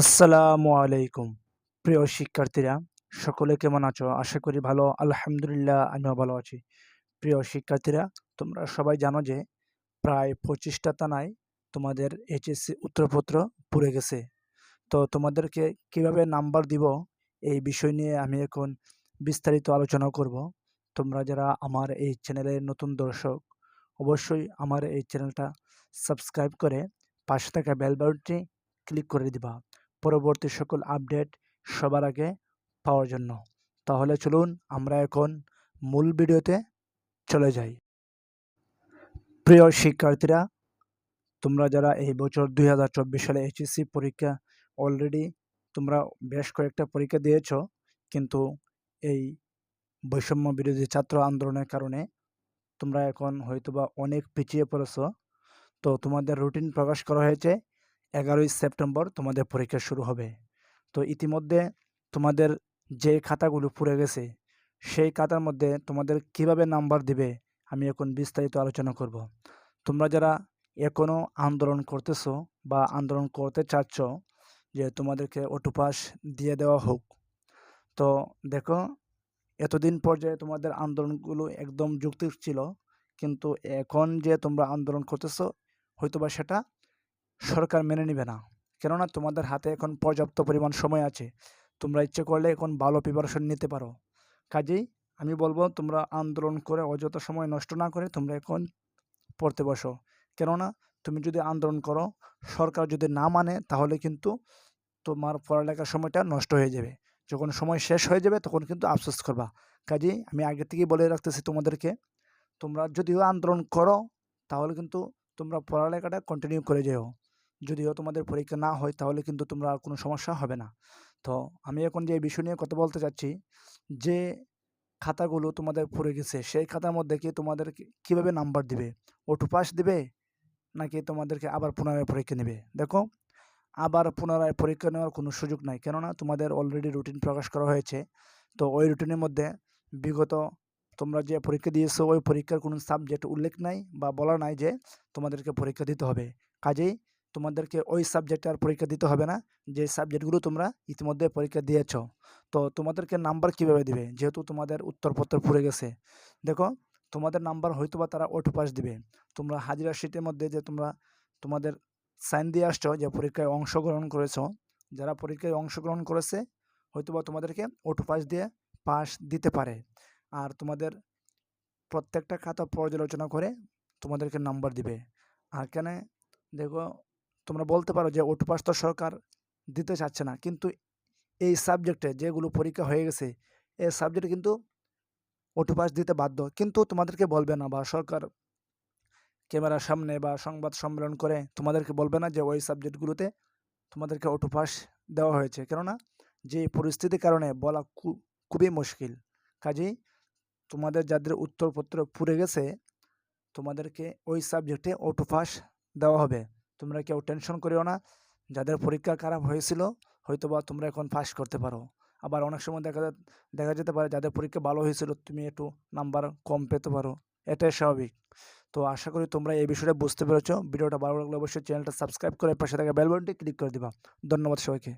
আসসালামু আলাইকুম। প্রিয় শিক্ষার্থীরা, সকলে কেমন আছো? আশা করি ভালো। আলহামদুলিল্লাহ, আমিও ভালো আছি। প্রিয় শিক্ষার্থীরা, তোমরা সবাই জানো যে প্রায় পঁচিশটা তানায় তোমাদের এইচএসসি উত্তরপত্র পুড়ে গেছে। তো তোমাদেরকে কীভাবে নাম্বার দিব এই বিষয় নিয়ে আমি এখন বিস্তারিত আলোচনা করব। তোমরা যারা আমার এই চ্যানেলের নতুন দর্শক, অবশ্যই আমার এই চ্যানেলটা সাবস্ক্রাইব করে পাশে থাকা বেল ক্লিক করে দিবা। পরবর্তী সকল আপডেট সবার আগে পাওয়ার জন্য। তাহলে চলুন আমরা এখন মূল ভিডিওতে চলে যাই। প্রিয় শিক্ষার্থীরা, তোমরা যারা এই বছর দুই হাজার চব্বিশ সালে এইচএসসি পরীক্ষা অলরেডি তোমরা বেশ কয়েকটা পরীক্ষা দিয়েছ, কিন্তু এই বৈষম্য বিরোধী ছাত্র আন্দোলনের কারণে তোমরা এখন হয়তোবা অনেক পিছিয়ে পড়েছ। তো তোমাদের রুটিন প্রকাশ করা হয়েছে এগারোই সেপ্টেম্বর তোমাদের পরীক্ষা শুরু হবে। তো ইতিমধ্যে তোমাদের যে খাতাগুলো পুড়ে গেছে, সেই খাতার মধ্যে তোমাদের কীভাবে নাম্বার দিবে, আমি এখন বিস্তারিত আলোচনা করব। তোমরা যারা এখনও আন্দোলন করতেছো বা আন্দোলন করতে চাচ্ছ, যে তোমাদেরকে অটোপাস দিয়ে দেওয়া হোক, তো দেখো, এতদিন পর্যায়ে তোমাদের আন্দোলনগুলো একদম যুক্তি ছিল, কিন্তু এখন যে তোমরা আন্দোলন করতেছো, হয়তোবা সেটা সরকার মেনে নেবে না। কেননা তোমাদের হাতে এখন পর্যাপ্ত পরিমাণ সময় আছে। তোমরা ইচ্ছে করলে এখন ভালো প্রিপারেশন নিতে পারো। কাজেই আমি বলব, তোমরা আন্দোলন করে অযথা সময় নষ্ট না করে তোমরা এখন পড়তে বসো। কেননা তুমি যদি আন্দোলন করো, সরকার যদি না মানে তাহলে কিন্তু তোমার পড়ালেখার সময়টা নষ্ট হয়ে যাবে। যখন সময় শেষ হয়ে যাবে, তখন কিন্তু আফসোস করবা। কাজেই আমি আগে থেকেই বলে রাখতেছি তোমাদেরকে, তোমরা যদিও আন্দোলন করো, তাহলে কিন্তু তোমরা পড়ালেখাটা কন্টিনিউ করে যেও। যদিও তোমাদের পরীক্ষা না হয় তাহলে কিন্তু তোমরা আর কোনো সমস্যা হবে না। তো আমি এখন যে বিষয় নিয়ে কথা বলতে চাচ্ছি, যে খাতাগুলো তোমাদের পড়ে গেছে, সেই খাতার মধ্যে কি তোমাদের কীভাবে নাম্বার দিবে? ওটু পাস দিবে, নাকি তোমাদেরকে আবার পুনরায় পরীক্ষা নেবে? দেখো, আবার পুনরায় পরীক্ষা নেওয়ার কোনো সুযোগ নাই, কেননা তোমাদের অলরেডি রুটিন প্রকাশ করা হয়েছে। তো ওই রুটিনের মধ্যে বিগত তোমরা যে পরীক্ষা দিয়েছ, ওই পরীক্ষার কোনো সাবজেক্ট উল্লেখ নাই বা বলা নাই যে তোমাদেরকে পরীক্ষা দিতে হবে। কাজেই তোমাদেরকে ওই সাবজেক্টে আর পরীক্ষা দিতে হবে না, যে সাবজেক্টগুলো তোমরা ইতিমধ্যে পরীক্ষা দিয়েছ। তো তোমাদেরকে নাম্বার কীভাবে দিবে? যেহেতু তোমাদের উত্তরপত্র পড়ে গেছে। দেখো, তোমাদের নাম্বার হয়তো বা তারা ওটু পাস দিবে। তোমরা হাজিরা শিটের মধ্যে যে তোমরা তোমাদের সাইন দিয়ে আসছো যে পরীক্ষায় অংশগ্রহণ করেছ, যারা পরীক্ষায় অংশগ্রহণ করেছে হয়তো বা তোমাদেরকে ওটু পাস দিয়ে পাস দিতে পারে। আর তোমাদের প্রত্যেকটা খাতা পর্যালোচনা করে তোমাদেরকে নাম্বার দিবে। আর কেন? দেখো তোমরা বলতে পারো যে ওটু পাস তো সরকার দিতে চাচ্ছে না। কিন্তু এই সাবজেক্টে যেগুলো পরীক্ষা হয়ে গেছে, এই সাবজেক্টে কিন্তু ওটু পাস দিতে বাধ্য। কিন্তু তোমাদেরকে বলবে না বা সরকার ক্যামেরার সামনে বা সংবাদ সম্মেলন করে তোমাদেরকে বলবে না যে ওই সাবজেক্টগুলোতে তোমাদেরকে ওটু পাস দেওয়া হয়েছে। কেননা যে পরিস্থিতির কারণে বলা খুবই মুশকিল। কাজেই তোমাদের যাদের উত্তরপত্র পুড়ে গেছে, তোমাদেরকে ওই সাবজেক্টে ওটু পাস দেওয়া হবে। তোমরা কেউ টেনশন করিও না। যাদের পরীক্ষা খারাপ হয়েছিল হয়তো বা তোমরা এখন পাস করতে পারো। আবার অনেক সময় দেখা দেখা যেতে পারে যাদের পরীক্ষা ভালো হয়েছিল, তুমি একটু নাম্বার কম পেতে পারো। এটাই স্বাভাবিক। তো আশা করি তোমরা এই বিষয়টা বুঝতে পেরেছ। ভিডিওটা ভালো লাগলে অবশ্যই চ্যানেলটা সাবস্ক্রাইব করে পাশে থাকা বেল বাটনটি ক্লিক করে দিবা। ধন্যবাদ সবাইকে।